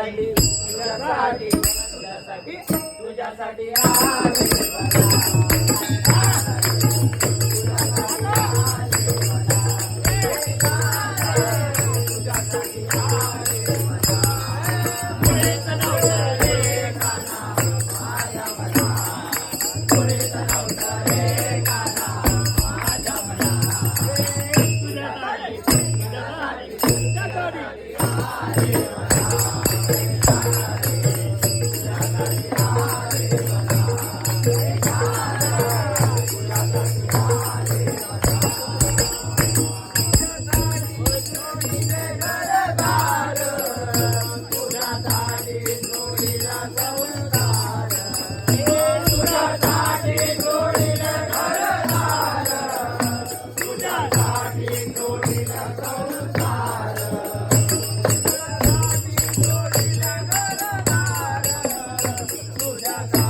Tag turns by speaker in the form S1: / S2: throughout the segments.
S1: तुझ्यासाठी तुझ्यासाठी तुझ्यासाठी तुझ्यासाठी तुझ्या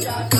S2: Yeah.